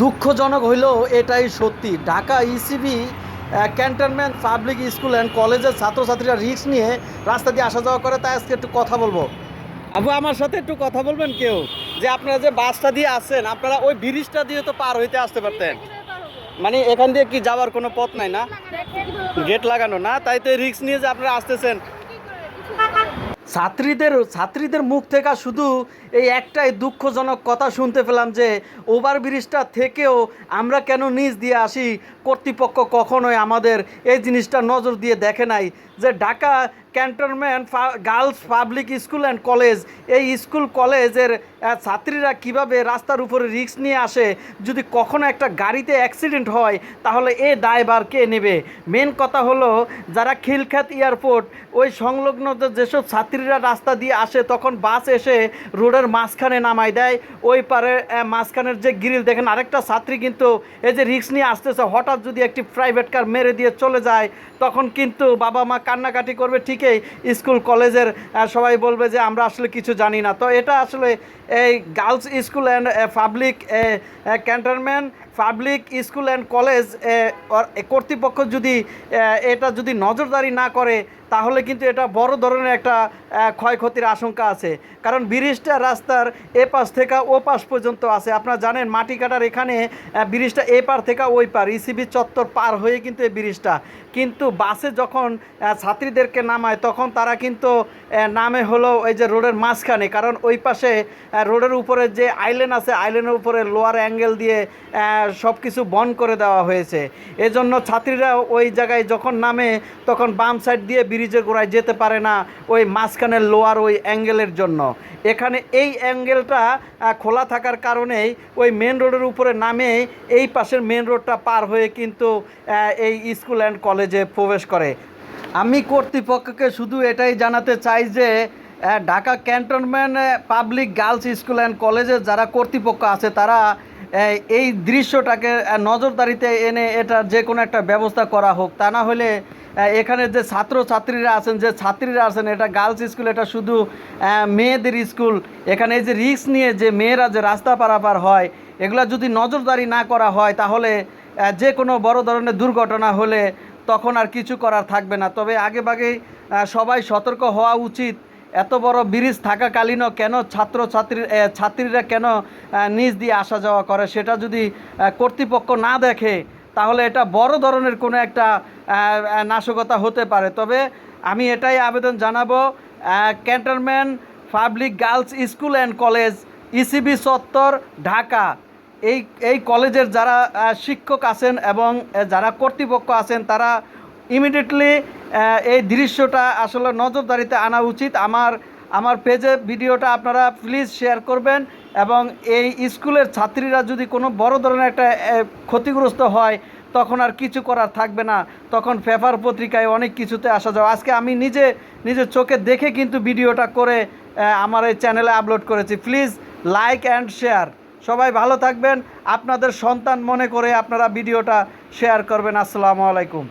দুঃখজনক হইলেও এটাই সত্যি। Dhaka ECB cantonment public school and কলেজের ছাত্রছাত্রীরা রিক্স নিয়ে রাস্তা দিয়ে আসা যাওয়া করে তাই আজকে একটু কথা বলব। আবু আমার সাথে একটু কথা বলবেন কেউ? যে আপনারা যে বাসটা দিয়ে আসছেন আপনারা ওই ব্রিজটা দিয়ে তো পার হইতে আসতে পারতেন। মানে এখান দিয়ে কি যাওয়ার কোনো পথ নাই না? গেট লাগানো না? তাই তো রিস্ক নিয়ে যে আপনারা আসতেছেন। ছাত্রীদের ছাত্রীদের মুখ থেকে শুধু এই একটাই দুঃখজনক কথা শুনতে পেলাম যে ওভার ব্রিজটা থেকেও আমরা কেন নিজ দিয়ে আসি? কর্তৃপক্ষ কখনোই আমাদের এই জিনিসটা নজর দিয়ে দেখে নাই যে Dhaka cantonment girls public school and college এই স্কুল কলেজের ছাত্রীরা কীভাবে রাস্তার উপরে রিস্ক নিয়ে আসে? যদি কখনো একটা গাড়িতে অ্যাক্সিডেন্ট হয়, তাহলে এ দায়বার কে নেবে? মেন কথা হলো, যারা খিলখ্যাত এয়ারপোর্ট ওই সংলগ্ন যেসব ছাত্রীরা রাস্তা দিয়ে আসে, তখন বাস এসে রোডের মাঝখানে নামাই দেয়। ওই পারে মাঝখানের যে গ্রিল দেখেন আরেকটা ছাত্রী কিন্তু এই যে রিক্স নিয়ে আসতেছে। হঠাৎ যদি একটি প্রাইভেট কার মেরে দিয়ে চলে যায়, তখন কিন্তু বাবা মা কান্নাকাটি করবে। ঠিকই স্কুল, কলেজের সবাই বলবে যে আমরা আসলে কিছু জানি না। তো এটা আসলে এই girls school and public cantonment public school and college কর্তৃপক্ষ যদি এটা যদি নজরদারি না করে, তাহলে কিন্তু এটা বড় ধরনের একটা ক্ষয়ক্ষতির আশঙ্কা আছে। কারণ ব্রিজটা রাস্তার এ পাশ থেকে ও পাশ পর্যন্ত আছে। আপনারা জানেন, মাটি কাটার এখানে ব্রিজটা এ পার থেকে ওই পার, ইসিবি চত্বর পার হয়ে কিন্তু এই ব্রিজটা। কিন্তু বাসে যখন ছাত্রীদেরকে নামায়, তখন তারা কিন্তু নামে হলো ওই যে রোডের মাঝখানে। কারণ ওই পাশে রোডের উপরে যে আইল্যান্ড আছে আইল্যান্ডের উপরে লোয়ার অ্যাঙ্গেল দিয়ে সব কিছু বন্ধ করে দেওয়া হয়েছে। এজন্য ছাত্রীরা ওই জায়গায় যখন নামে, তখন বাম সাইড দিয়ে ব্রিজের গোড়ায় যেতে পারে না, ওই মাঝখানের লোয়ার ওই অ্যাঙ্গেলের জন্য। এখানে এই অ্যাঙ্গেলটা খোলা থাকার কারণেই ওই মেন রোডের উপরে নামে এই পাশের মেন রোডটা পার হয়ে কিন্তু এই স্কুল অ্যান্ড কলেজে প্রবেশ করে। আমি কর্তৃপক্ষকে শুধু এটাই জানাতে চাই যে Dhaka cantonment public girls school and কলেজের যারা কর্তৃপক্ষ আছে, তারা এই দৃশ্যটাকে নজরদারিতে এনে এটা যে কোনো একটা ব্যবস্থা করা হোক। তা না হলে এখানে যে ছাত্র ছাত্রীরা আছেন, যে ছাত্রীরা আছেন, এটা গার্লস স্কুল এটা শুধু মেয়েদের স্কুল এখানে এই যে রিস্ক নিয়ে যে মেয়েরা যে রাস্তা পারাপার হয়, এগুলা যদি নজরদারি না করা হয়, তাহলে যে কোনো বড় ধরনের দুর্ঘটনা হলে তখন আর কিছু করার থাকবে না। তবে আগে ভাগেই সবাই সতর্ক হওয়া উচিত। এত বড় ব্রিজ থাকাকালীনও কেন ছাত্র ছাত্রী ছাত্রীরা কেন নিচ দিয়ে আসা যাওয়া করে? সেটা যদি কর্তৃপক্ষ না দেখে, তাহলে এটা বড় ধরনের কোনো একটা নাশকতা হতে পারে। তবে আমি এটাই আবেদন জানাব cantonment public girls school and college, ECB সত্তর ঢাকা। এই এই কলেজের যারা শিক্ষক আছেন এবং যারা কর্তৃপক্ষ আছেন, তারা ইমিডিয়েটলি এই দৃশ্যটা আসলে নজরদারিতে আনা উচিত। আমার আমার পেজে ভিডিওটা আপনারা প্লিজ শেয়ার করবেন এবং এই স্কুলের ছাত্রীরা যদি কোনো বড় ধরনের একটা ক্ষতিগ্রস্ত হয়, তখন আর কিছু করার থাকবে না। তখন পেপার পত্রিকায় অনেক কিছুতে আসা যাওয়া আজকে আমি নিজে নিজের চোখে দেখে কিন্তু ভিডিওটা করে আমার এই চ্যানেলে আপলোড করেছি। প্লিজ লাইক অ্যান্ড শেয়ার সবাই ভালো থাকবেন। আপনাদের সন্তান মনে করে আপনারা ভিডিওটা শেয়ার করবেন। আসসালামু আলাইকুম।